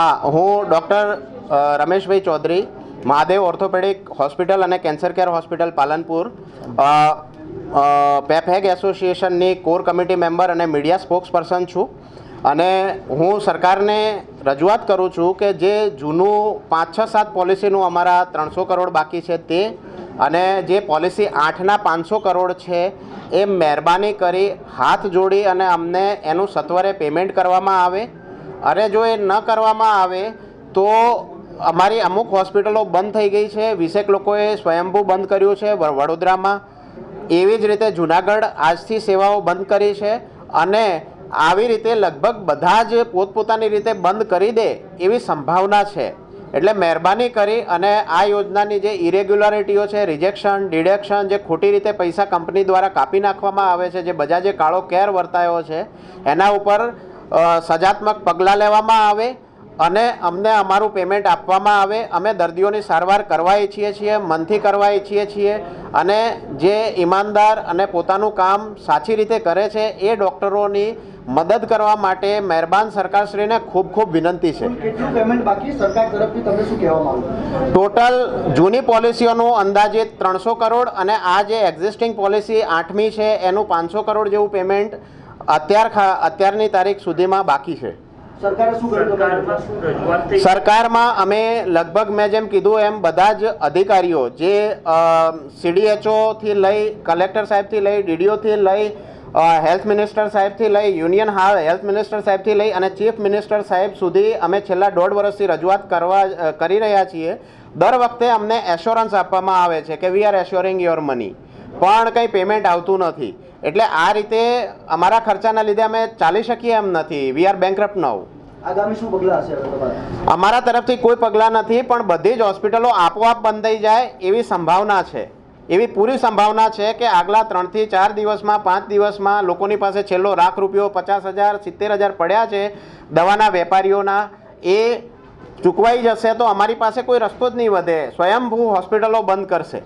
હા, હું doctor Rameshbhai Chaudhary, Mahadev orthopaedic hospital અને કેન્સર કેર હોસ્પિટલ પાલનપુર. પેફેગ એસોસિએશનની કોર કમિટી મેમ્બર અને મીડિયા સ્પોક્સ પર્સન છું. અને હું સરકારને રજૂઆત કરું છું કે જે જૂનું પાંચ છ સાત પોલિસીનું અમારા ત્રણસો કરોડ બાકી છે તે અને જે પોલિસી આઠના પાંચસો કરોડ છે એ મહેરબાની કરી હાથ જોડી અને અમને એનું સત્વરે પેમેન્ટ કરવામાં આવે. અરે જો એ ન કરવામાં આવે, તો અમારી અમુક હોસ્પિટલો બંધ થઈ ગઈ છે. વીસેક લોકોએ સ્વયંભૂ બંધ કર્યું છે વડોદરામાં. એવી જ રીતે જુનાગઢ આજથી સેવાઓ બંધ કરી છે અને આવી રીતે લગભગ બધા જ પોતપોતાની રીતે બંધ કરી દે એવી સંભાવના છે. એટલે મહેરબાની કરી અને આ યોજનાની જે ઇરેગ્યુલારિટીઓ છે રિજેક્શન ડિડક્શન જે ખોટી રીતે પૈસા કંપની દ્વારા કાપી નાખવામાં આવે છે, જે બજાજે કાળો કેર વર્તાયો છે, એના ઉપર સજાત્મક પગલાં લેવામાં આવે અને અમને અમારું પેમેન્ટ આપવામાં આવે. અમે દર્દીઓની સારવાર કરવા ઈચ્છીએ છીએ મનથી કરવા ઈચ્છીએ છીએ અને જે ઈમાનદાર અને પોતાનું કામ સાચી રીતે કરે છે એ ડૉક્ટરોની મદદ કરવા માટે મહેરબાન સરકારશ્રીને ખૂબ ખૂબ વિનંતી છે. ટોટલ જૂની પોલિસીઓનું અંદાજિત ત્રણસો કરોડ અને આ જે એક્ઝિસ્ટિંગ પોલિસી આઠમી છે એનું પાંચસો કરોડ જેવું પેમેન્ટ અત્યાર ખા- અત્યારની તારીખ સુધીમાં બાકી છે. સરકારમાં અમે લગભગ મેં જેમ કીધું એમ બધા જ અધિકારીઓ જે સીડીએચઓથી લઈ કલેક્ટર સાહેબથી લઈ ડીડીઓથી લઈ હેલ્થ મિનિસ્ટર સાહેબથી લઈ યુનિયન હાલ હેલ્થ મિનિસ્ટર સાહેબથી લઈ અને ચીફ મિનિસ્ટર સાહેબ સુધી અમે છેલ્લા દોઢ વર્ષથી રજૂઆત કરવા કરી રહ્યા છીએ. દર વખતે અમને એશ્યોરન્સ આપવામાં આવે છે કે we are assuring your money પણ કંઈ પેમેન્ટ આવતું નથી. એટલે આ રીતે અમારા ખર્ચાના લીધે અમે ચાલી શકીએ એમ નથી. વી આર બેંકરપ્ટ તમારા? અમારા તરફથી કોઈ પગલાં નથી પણ બધી જ હોસ્પિટલો આપોઆપ બંધ થઈ જાય એવી સંભાવના છે. એવી પૂરી સંભાવના છે કે આગલા ત્રણથી ચાર દિવસમાં પાંચ દિવસમાં લોકોની પાસે છેલ્લો લાખ રૂપિયો પચાસ હજાર સિત્તેર હજાર પડ્યા છે દવાના વેપારીઓના. એ ચૂકવાઈ જશે તો અમારી પાસે કોઈ રસ્તો જ નહીં વધે. સ્વયંભૂ હોસ્પિટલો બંધ કરશે.